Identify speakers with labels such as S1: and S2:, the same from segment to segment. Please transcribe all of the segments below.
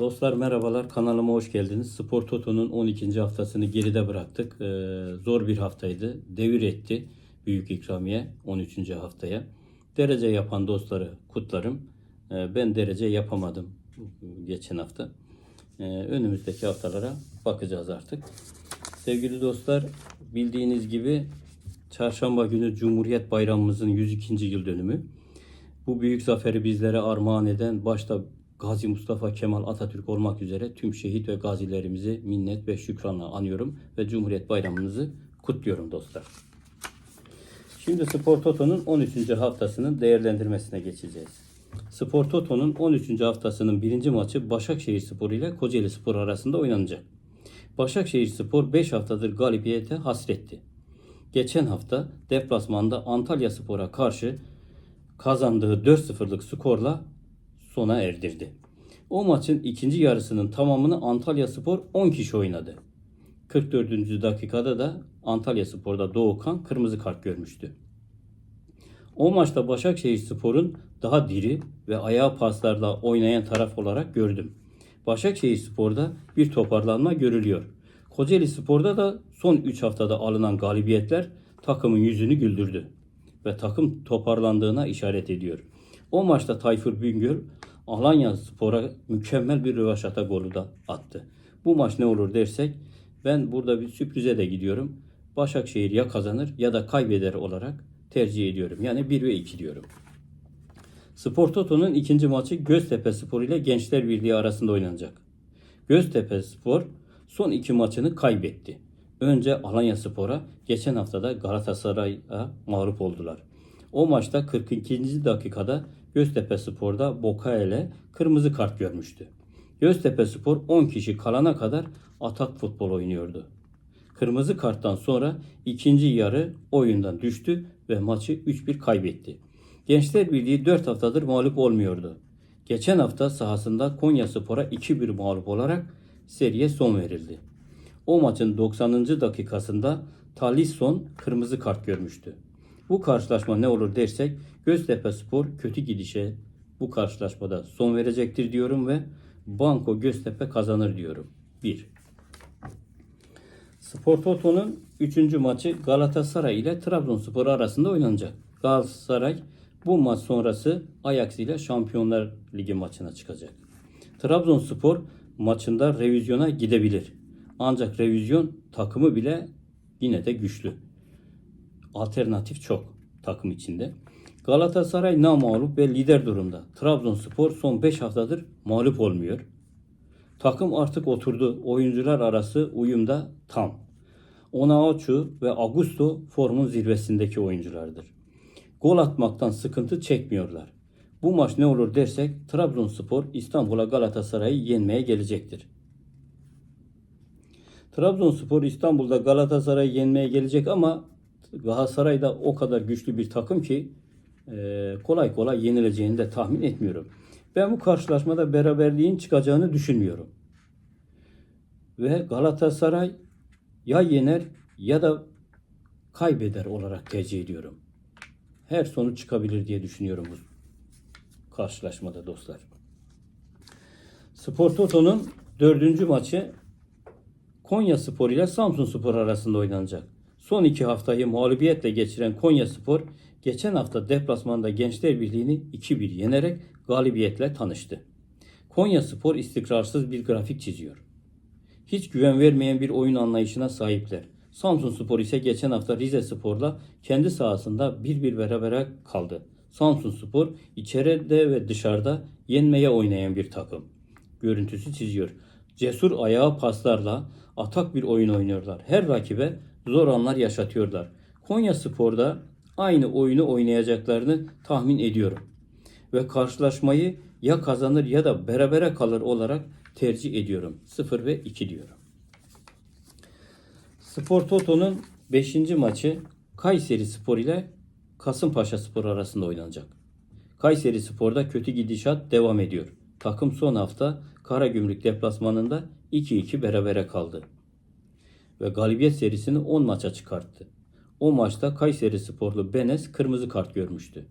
S1: Dostlar merhabalar kanalıma hoş geldiniz. Spor Toto'nun 12. haftasını geride bıraktık. Ee, zor bir haftaydı. Devir etti büyük ikramiye 13. haftaya. Derece yapan dostları kutlarım. Ee, ben derece yapamadım geçen hafta. Ee, önümüzdeki haftalara bakacağız artık. Sevgili dostlar bildiğiniz gibi çarşamba günü Cumhuriyet Bayramımızın 102. yıl dönümü. Bu büyük zaferi bizlere armağan eden başta Gazi Mustafa Kemal Atatürk olmak üzere tüm şehit ve gazilerimizi minnet ve şükranla anıyorum ve Cumhuriyet Bayramımızı kutluyorum dostlar. Şimdi Spor Toto'nun 13. haftasının değerlendirmesine geçeceğiz. Spor Toto'nun 13. haftasının birinci maçı Başakşehir Spor ile Kocaeli Spor arasında oynanacak. Başakşehir Spor 5 haftadır galibiyete hasretti. Geçen hafta deplasmanda Antalya Spor'a karşı kazandığı 4-0'lık skorla sona erdirdi. O maçın ikinci yarısının tamamını Antalya Spor 10 kişi oynadı. 44. dakikada da Antalya Spor'da Doğukan kırmızı kart görmüştü. O maçta Başakşehir Spor'un daha diri ve ayağı paslarla oynayan taraf olarak gördüm. Başakşehir Spor'da bir toparlanma görülüyor. Kocaeli Spor'da da son 3 haftada alınan galibiyetler takımın yüzünü güldürdü ve takım toparlandığına işaret ediyor. O maçta Tayfur Bingöl Alanya Spor'a mükemmel bir rövaşata golü de attı. Bu maç ne olur dersek ben burada bir sürprize de gidiyorum. Başakşehir ya kazanır ya da kaybeder olarak tercih ediyorum. Yani 1 ve 2 diyorum. Spor Toto'nun ikinci maçı Göztepe Spor ile Gençler Birliği arasında oynanacak. Göztepe Spor son iki maçını kaybetti. Önce Alanya Spor'a, geçen haftada Galatasaray'a mağlup oldular. O maçta 42. dakikada Göztepe Spor'da Bokaele kırmızı kart görmüştü. Göztepe Spor 10 kişi kalana kadar atak futbol oynuyordu. Kırmızı karttan sonra ikinci yarı oyundan düştü ve maçı 3-1 kaybetti. Gençler Birliği 4 haftadır mağlup olmuyordu. Geçen hafta sahasında Konya Spor'a 2-1 mağlup olarak seriye son verildi. O maçın 90. dakikasında Talisson kırmızı kart görmüştü. Bu karşılaşma ne olur dersek Göztepe Spor kötü gidişe bu karşılaşmada son verecektir diyorum ve Banko Göztepe kazanır diyorum. 1. Spor Toto'nun 3. maçı Galatasaray ile Trabzonspor arasında oynanacak. Galatasaray bu maç sonrası Ajax ile Şampiyonlar Ligi maçına çıkacak. Trabzonspor maçında revizyona gidebilir. Ancak revizyon takımı bile yine de güçlü. Alternatif çok takım içinde. Galatasaray namağlup ve lider durumda. Trabzonspor son 5 haftadır mağlup olmuyor. Takım artık oturdu. Oyuncular arası uyumda tam. Onaochu ve Augusto formun zirvesindeki oyunculardır. Gol atmaktan sıkıntı çekmiyorlar. Bu maç ne olur dersek Trabzonspor İstanbul'a Galatasaray'ı yenmeye gelecektir. Trabzonspor İstanbul'da Galatasaray'ı yenmeye gelecek ama Galatasaray da o kadar güçlü bir takım ki e, kolay kolay yenileceğini de tahmin etmiyorum. Ben bu karşılaşmada beraberliğin çıkacağını düşünmüyorum. Ve Galatasaray ya yener ya da kaybeder olarak tercih ediyorum. Her sonuç çıkabilir diye düşünüyorum bu karşılaşmada dostlar. Spor Toto'nun dördüncü maçı Konya Spor ile Samsun Spor arasında oynanacak. Son iki haftayı mağlubiyetle geçiren Konya Spor geçen hafta deplasmanda Gençler Birliği'ni 2-1 yenerek galibiyetle tanıştı. Konya Spor istikrarsız bir grafik çiziyor. Hiç güven vermeyen bir oyun anlayışına sahipler. Samsun Spor ise geçen hafta Rize Spor'la kendi sahasında bir bir berabere kaldı. Samsun Spor içeride ve dışarıda yenmeye oynayan bir takım. Görüntüsü çiziyor. Cesur ayağı paslarla atak bir oyun oynuyorlar. Her rakibe zor anlar yaşatıyorlar. Konya Spor'da aynı oyunu oynayacaklarını tahmin ediyorum. Ve karşılaşmayı ya kazanır ya da berabere kalır olarak tercih ediyorum. 0 ve 2 diyorum. Spor Toto'nun 5. maçı Kayseri Spor ile Kasımpaşa Spor arasında oynanacak. Kayseri Spor'da kötü gidişat devam ediyor. Takım son hafta Karagümrük deplasmanında 2-2 berabere kaldı. Ve galibiyet serisini 10 maça çıkarttı. O maçta Kayseri Sporlu Benes kırmızı kart görmüştü.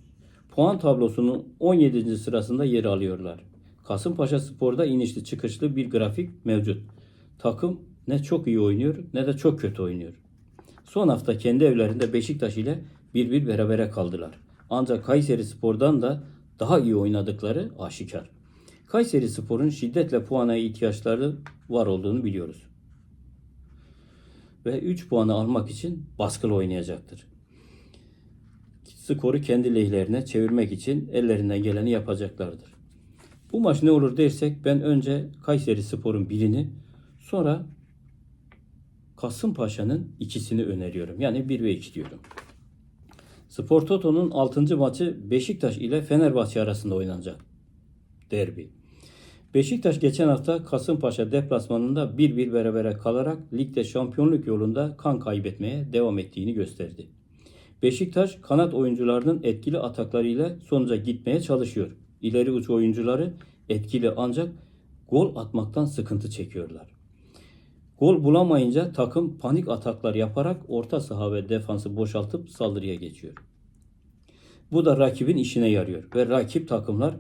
S1: Puan tablosunun 17. sırasında yer alıyorlar. Kasımpaşa Spor'da inişli çıkışlı bir grafik mevcut. Takım ne çok iyi oynuyor ne de çok kötü oynuyor. Son hafta kendi evlerinde Beşiktaş ile bir bir berabere kaldılar. Ancak Kayseri Spor'dan da daha iyi oynadıkları aşikar. Kayseri Spor'un şiddetle puana ihtiyaçları var olduğunu biliyoruz. Ve 3 puanı almak için baskılı oynayacaktır. Skoru kendi lehlerine çevirmek için ellerinden geleni yapacaklardır. Bu maç ne olur dersek ben önce Kayseri Spor'un birini sonra Kasımpaşa'nın ikisini öneriyorum. Yani 1 ve 2 diyorum. Spor Toto'nun 6. maçı Beşiktaş ile Fenerbahçe arasında oynanacak. Derbi. Beşiktaş geçen hafta Kasımpaşa deplasmanında 1-1 berabere kalarak ligde şampiyonluk yolunda kan kaybetmeye devam ettiğini gösterdi. Beşiktaş kanat oyuncularının etkili ataklarıyla sonuca gitmeye çalışıyor. İleri uç oyuncuları etkili ancak gol atmaktan sıkıntı çekiyorlar. Gol bulamayınca takım panik ataklar yaparak orta saha ve defansı boşaltıp saldırıya geçiyor. Bu da rakibin işine yarıyor ve rakip takımlar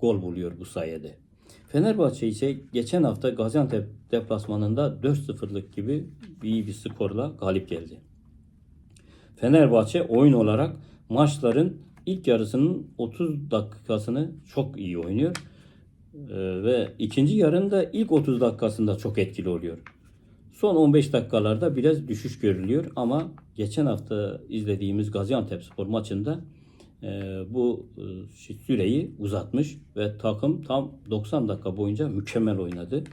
S1: gol buluyor bu sayede. Fenerbahçe ise geçen hafta Gaziantep deplasmanında 4-0'lık gibi iyi bir skorla galip geldi. Fenerbahçe oyun olarak maçların ilk yarısının 30 dakikasını çok iyi oynuyor. Ee, ve ikinci yarında ilk 30 dakikasında çok etkili oluyor. Son 15 dakikalarda biraz düşüş görülüyor ama geçen hafta izlediğimiz Gaziantepspor maçında e, bu e, süreyi uzatmış ve takım tam 90 dakika boyunca mükemmel oynadı.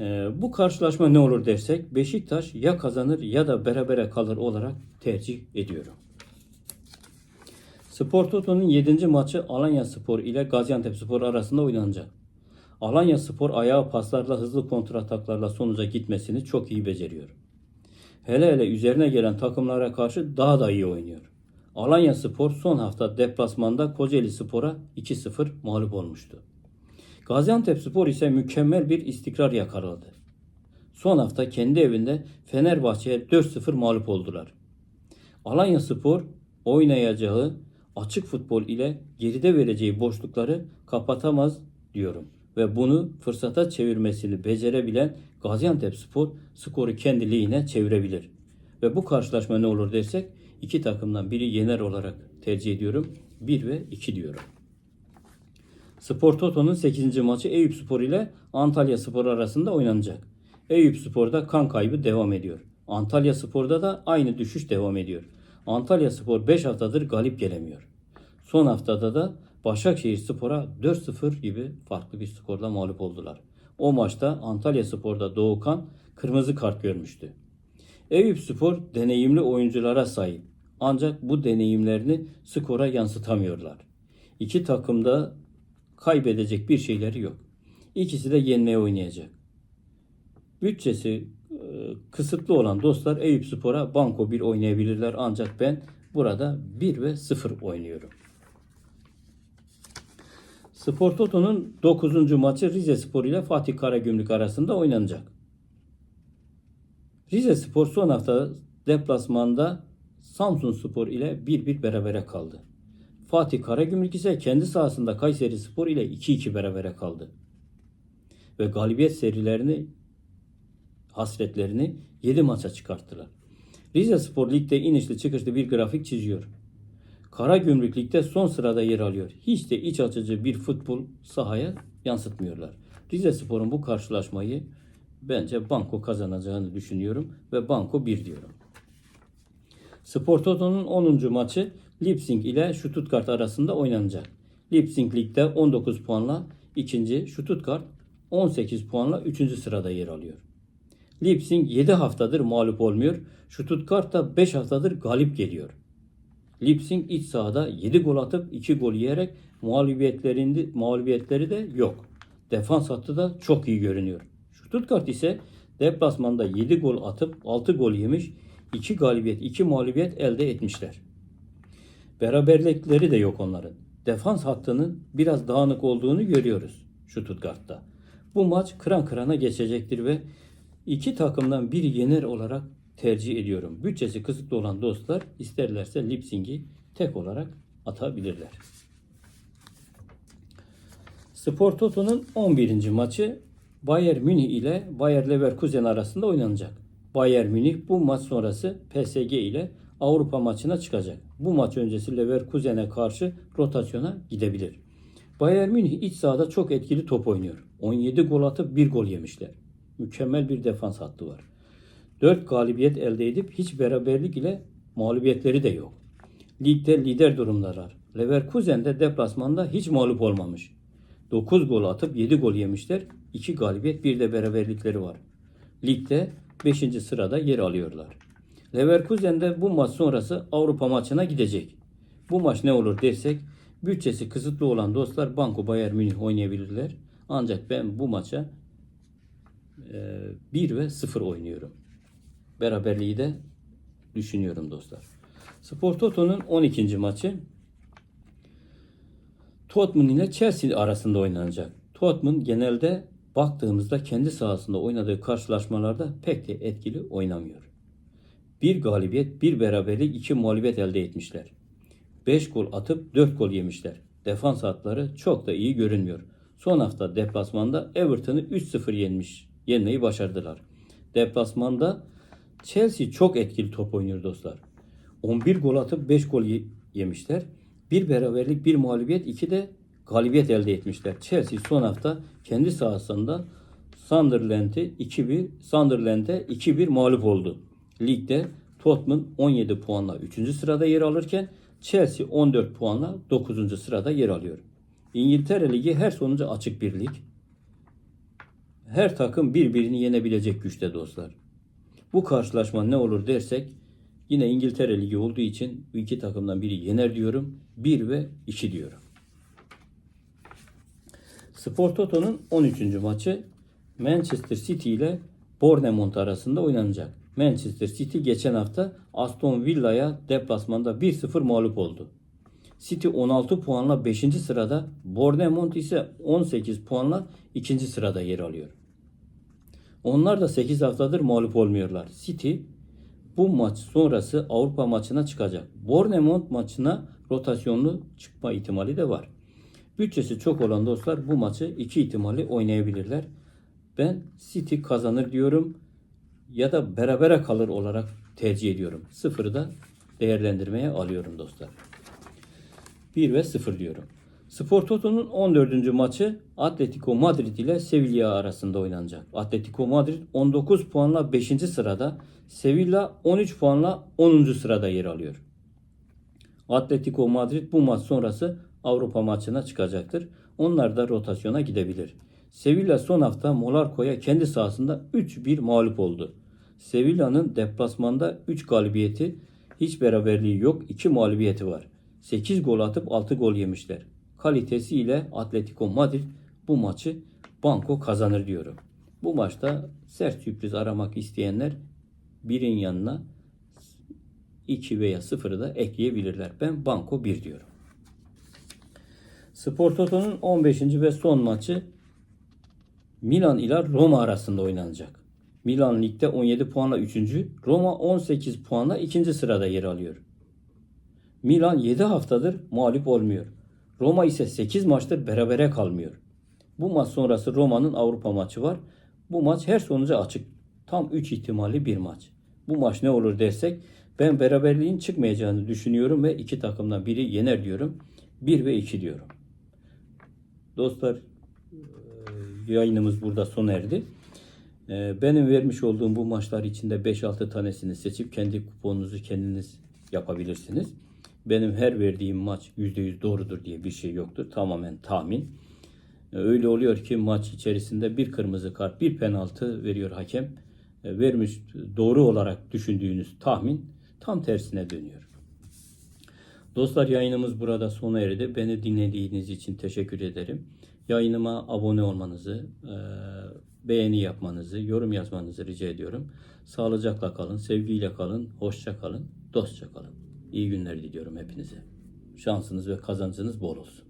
S1: E, bu karşılaşma ne olur dersek Beşiktaş ya kazanır ya da berabere kalır olarak tercih ediyorum. Spor Toto'nun 7. maçı Alanya Spor ile Gaziantep Spor arasında oynanacak. Alanya Spor ayağı paslarla hızlı kontrataklarla sonuca gitmesini çok iyi beceriyor. Hele hele üzerine gelen takımlara karşı daha da iyi oynuyor. Alanya Spor son hafta deplasmanda Kocaeli Spor'a 2-0 mağlup olmuştu. Gaziantep Spor ise mükemmel bir istikrar yakaladı. Son hafta kendi evinde Fenerbahçe'ye 4-0 mağlup oldular. Alanya Spor oynayacağı açık futbol ile geride vereceği boşlukları kapatamaz diyorum. Ve bunu fırsata çevirmesini becerebilen Gaziantep Spor skoru kendi lehine çevirebilir. Ve bu karşılaşma ne olur dersek iki takımdan biri yener olarak tercih ediyorum. 1 ve 2 diyorum. Spor Toto'nun 8. maçı Eyüp Spor ile Antalya Spor arasında oynanacak. Eyüp Spor'da kan kaybı devam ediyor. Antalya Spor'da da aynı düşüş devam ediyor. Antalya Spor 5 haftadır galip gelemiyor. Son haftada da Başakşehir Spor'a 4-0 gibi farklı bir skorla mağlup oldular. O maçta Antalya Spor'da Doğukan kırmızı kart görmüştü. Eyüp Spor deneyimli oyunculara sahip. Ancak bu deneyimlerini skora yansıtamıyorlar. İki takımda kaybedecek bir şeyleri yok. İkisi de yenmeye oynayacak. Bütçesi e, kısıtlı olan dostlar Eyüp Spor'a banko bir oynayabilirler ancak ben burada 1 ve 0 oynuyorum. Spor Toto'nun 9. maçı Rize Spor ile Fatih Karagümrük arasında oynanacak. Rize Spor son hafta deplasmanda Samsun Spor ile 1-1 berabere kaldı. Fatih Karagümrük ise kendi sahasında Kayseri Spor ile 2-2 berabere kaldı. Ve galibiyet serilerini, hasretlerini 7 maça çıkarttılar. Rize Spor ligde inişli çıkışlı bir grafik çiziyor. Karagümrük ligde son sırada yer alıyor. Hiç de iç açıcı bir futbol sahaya yansıtmıyorlar. Rize Spor'un bu karşılaşmayı bence Banko kazanacağını düşünüyorum ve Banko 1 diyorum. Spor Toto'nun 10. maçı Leipzig ile Stuttgart arasında oynanacak. Leipzig ligde 19 puanla ikinci, Stuttgart 18 puanla 3. sırada yer alıyor. Leipzig 7 haftadır mağlup olmuyor. Stuttgart da 5 haftadır galip geliyor. Leipzig iç sahada 7 gol atıp 2 gol yiyerek mağlubiyetlerinde mağlubiyetleri de yok. Defans hattı da çok iyi görünüyor. Stuttgart ise deplasmanda 7 gol atıp 6 gol yemiş, 2 galibiyet, 2 mağlubiyet elde etmişler. Beraberlikleri de yok onların. Defans hattının biraz dağınık olduğunu görüyoruz Stuttgart'ta. Bu maç kıran kırana geçecektir ve iki takımdan biri yener olarak tercih ediyorum. Bütçesi kısıtlı olan dostlar isterlerse Leipzig'i tek olarak atabilirler. Spor Toto'nun 11. maçı Bayern Münih ile Bayer Leverkusen arasında oynanacak. Bayern Münih bu maç sonrası PSG ile Avrupa maçına çıkacak. Bu maç öncesi Leverkusen'e karşı rotasyona gidebilir. Bayern Münih iç sahada çok etkili top oynuyor. 17 gol atıp 1 gol yemişler. Mükemmel bir defans hattı var. 4 galibiyet elde edip hiç beraberlik ile mağlubiyetleri de yok. Ligde lider durumdalar. Leverkusen de deplasmanda hiç mağlup olmamış. 9 gol atıp 7 gol yemişler. 2 galibiyet bir de beraberlikleri var. Ligde 5. sırada yer alıyorlar. Leverkusen de bu maç sonrası Avrupa maçına gidecek. Bu maç ne olur dersek bütçesi kısıtlı olan dostlar Banko Bayern Münih oynayabilirler. Ancak ben bu maça e, 1 ve 0 oynuyorum. Beraberliği de düşünüyorum dostlar. Spor Toto'nun 12. maçı Tottenham ile Chelsea arasında oynanacak. Tottenham genelde baktığımızda kendi sahasında oynadığı karşılaşmalarda pek de etkili oynamıyor. Bir galibiyet, bir beraberlik, iki mağlubiyet elde etmişler. 5 gol atıp 4 gol yemişler. Defans hatları çok da iyi görünmüyor. Son hafta deplasmanda Everton'ı 3-0 yenmiş. Yenmeyi başardılar. Deplasmanda Chelsea çok etkili top oynuyor dostlar. 11 gol atıp 5 gol ye- yemişler. Bir beraberlik, bir mağlubiyet, iki de galibiyet elde etmişler. Chelsea son hafta kendi sahasında Sunderland'i 2-1 Sunderland'e 2-1 mağlup oldu. Ligde Tottenham 17 puanla 3. sırada yer alırken Chelsea 14 puanla 9. sırada yer alıyor. İngiltere Ligi her sonucu açık bir lig. Her takım birbirini yenebilecek güçte dostlar. Bu karşılaşma ne olur dersek yine İngiltere Ligi olduğu için iki takımdan biri yener diyorum. 1 ve 2 diyorum. Spor Toto'nun 13. maçı Manchester City ile Bournemouth arasında oynanacak. Manchester City geçen hafta Aston Villa'ya deplasmanda 1-0 mağlup oldu. City 16 puanla 5. sırada, Bournemouth ise 18 puanla 2. sırada yer alıyor. Onlar da 8 haftadır mağlup olmuyorlar. City bu maç sonrası Avrupa maçına çıkacak. Bournemouth maçına rotasyonlu çıkma ihtimali de var. Bütçesi çok olan dostlar bu maçı iki ihtimali oynayabilirler. Ben City kazanır diyorum ya da berabere kalır olarak tercih ediyorum. Sıfırı da değerlendirmeye alıyorum dostlar. 1 ve 0 diyorum. Spor Toto'nun 14. maçı Atletico Madrid ile Sevilla arasında oynanacak. Atletico Madrid 19 puanla 5. sırada, Sevilla 13 puanla 10. sırada yer alıyor. Atletico Madrid bu maç sonrası Avrupa maçına çıkacaktır. Onlar da rotasyona gidebilir. Sevilla son hafta Molarco'ya kendi sahasında 3-1 mağlup oldu. Sevilla'nın deplasmanda 3 galibiyeti, hiç beraberliği yok, 2 mağlubiyeti var. 8 gol atıp 6 gol yemişler. Kalitesiyle Atletico Madrid bu maçı banko kazanır diyorum. Bu maçta sert sürpriz aramak isteyenler birin yanına 2 veya 0'ı da ekleyebilirler. Ben banko 1 diyorum. Spor Toto'nun 15. ve son maçı Milan ile Roma arasında oynanacak. Milan ligde 17 puanla 3. Roma 18 puanla 2. sırada yer alıyor. Milan 7 haftadır mağlup olmuyor. Roma ise 8 maçtır berabere kalmıyor. Bu maç sonrası Roma'nın Avrupa maçı var. Bu maç her sonuca açık. Tam 3 ihtimali bir maç. Bu maç ne olur dersek ben beraberliğin çıkmayacağını düşünüyorum ve iki takımdan biri yener diyorum. 1 ve 2 diyorum. Dostlar e, yayınımız burada sona erdi. E, Benim vermiş olduğum bu maçlar içinde 5-6 tanesini seçip kendi kuponunuzu kendiniz yapabilirsiniz. Benim her verdiğim maç %100 doğrudur diye bir şey yoktur. Tamamen tahmin. E, Öyle oluyor ki maç içerisinde bir kırmızı kart, bir penaltı veriyor hakem. Vermiş doğru olarak düşündüğünüz tahmin tam tersine dönüyor. Dostlar yayınımız burada sona erdi. Beni dinlediğiniz için teşekkür ederim. Yayınıma abone olmanızı, e, beğeni yapmanızı, yorum yazmanızı rica ediyorum. Sağlıcakla kalın, sevgiyle kalın, hoşça kalın, dostça kalın. İyi günler diliyorum hepinize. Şansınız ve kazancınız bol olsun.